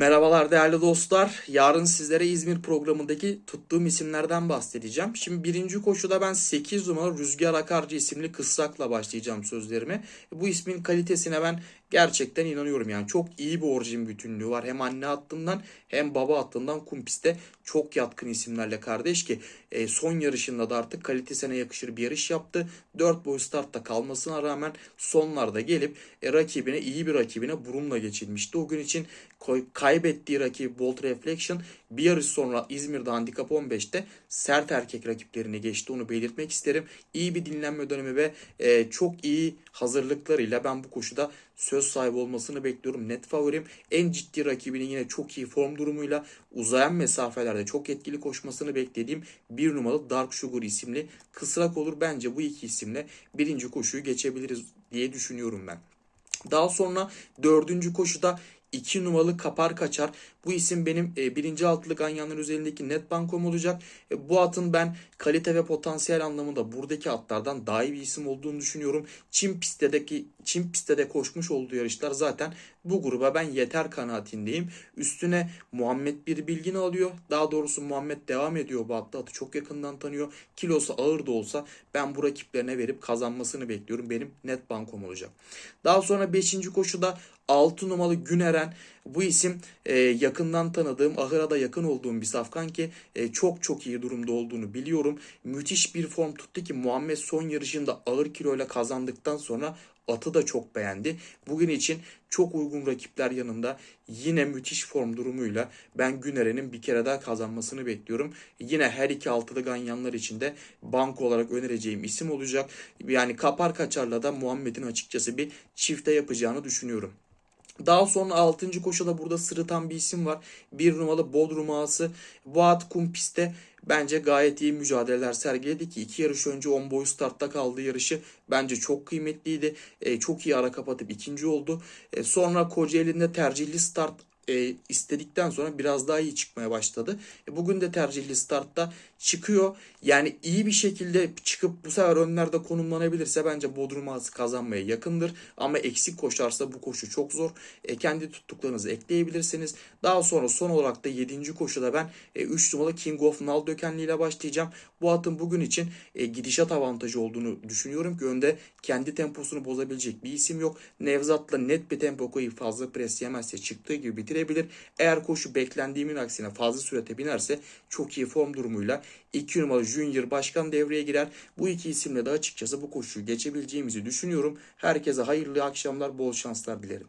Merhabalar değerli dostlar. Yarın sizlere İzmir programındaki tuttuğum isimlerden bahsedeceğim. Şimdi birinci koşuda ben 8 numaralı Rüzgar Akarcı isimli kısrakla başlayacağım sözlerime. Bu ismin kalitesine ben gerçekten inanıyorum. Yani çok iyi bir orijin bütünlüğü var. Hem anne hattından hem baba hattından kumpiste çok yatkın isimlerle kardeş ki e, son yarışında da artık kalitesine yakışır bir yarış yaptı. 4 boy startta kalmasına rağmen sonlarda gelip e, rakibine iyi bir rakibine burunla geçilmişti. O gün için kaybettiği rakibi Bolt Reflection bir yarış sonra İzmir'de Handikap 15'te sert erkek rakiplerini geçti. Onu belirtmek isterim. İyi bir dinlenme dönemi ve e, çok iyi hazırlıklarıyla ben bu koşuda söz sahibi olmasını bekliyorum. Net favorim. En ciddi rakibinin yine çok iyi form durumuyla uzayan mesafelerde çok etkili koşmasını beklediğim bir numaralı Dark Sugar isimli kısrak olur. Bence bu iki isimle birinci koşuyu geçebiliriz diye düşünüyorum ben. Daha sonra dördüncü koşuda 2 numaralı Kapar Kaçar. Bu isim benim e, birinci altılı ganyanların üzerindeki net bankom olacak. E, bu atın ben kalite ve potansiyel anlamında buradaki atlardan daha iyi bir isim olduğunu düşünüyorum. Çin pistteki Çin pistte koşmuş olduğu yarışlar zaten bu gruba ben yeter kanaatindeyim. Üstüne Muhammed bir bilgini alıyor. Daha doğrusu Muhammed devam ediyor bu hatta atı çok yakından tanıyor. Kilosu ağır da olsa ben bu rakiplerine verip kazanmasını bekliyorum. Benim net bankom olacak. Daha sonra 5. koşuda 6 numaralı Güneren bu isim e, yakından tanıdığım, ahıra da yakın olduğum bir safkan ki e, çok çok iyi durumda olduğunu biliyorum. Müthiş bir form tuttu ki Muhammed son yarışında ağır kiloyla kazandıktan sonra atı da çok beğendi. Bugün için çok uygun rakipler yanında yine müthiş form durumuyla ben Güneren'in bir kere daha kazanmasını bekliyorum. Yine her iki altılı ganyanlar için de banko olarak önereceğim isim olacak. Yani kapar kaçarla da Muhammed'in açıkçası bir çifte yapacağını düşünüyorum. Daha sonra 6. koşuda burada sırıtan bir isim var. Bir numaralı Bodrum Ağası. Bu at kum pistte bence gayet iyi mücadeleler sergiledi ki iki yarış önce 10 boy startta kaldığı yarışı bence çok kıymetliydi. E, çok iyi ara kapatıp ikinci oldu. E, sonra Kocaeli'nde tercihli start e, istedikten sonra biraz daha iyi çıkmaya başladı. E, bugün de tercihli startta çıkıyor. Yani iyi bir şekilde çıkıp bu sefer önlerde konumlanabilirse bence Bodrum Ağası kazanmaya yakındır. Ama eksik koşarsa bu koşu çok zor. E, kendi tuttuklarınızı ekleyebilirsiniz. Daha sonra son olarak da 7. koşuda ben 3 numaralı King of Nal Dökenli ile başlayacağım. Bu atın bugün için e, gidişat avantajı olduğunu düşünüyorum ki önde kendi temposunu bozabilecek bir isim yok. Nevzat'la net bir tempo koyup fazla pres yemezse çıktığı gibi bitirebilir. Eğer koşu beklendiğimin aksine fazla sürete binerse çok iyi form durumuyla 2 numaralı Junior Başkan devreye girer. Bu iki isimle de açıkçası bu koşuyu geçebileceğimizi düşünüyorum. Herkese hayırlı akşamlar, bol şanslar dilerim.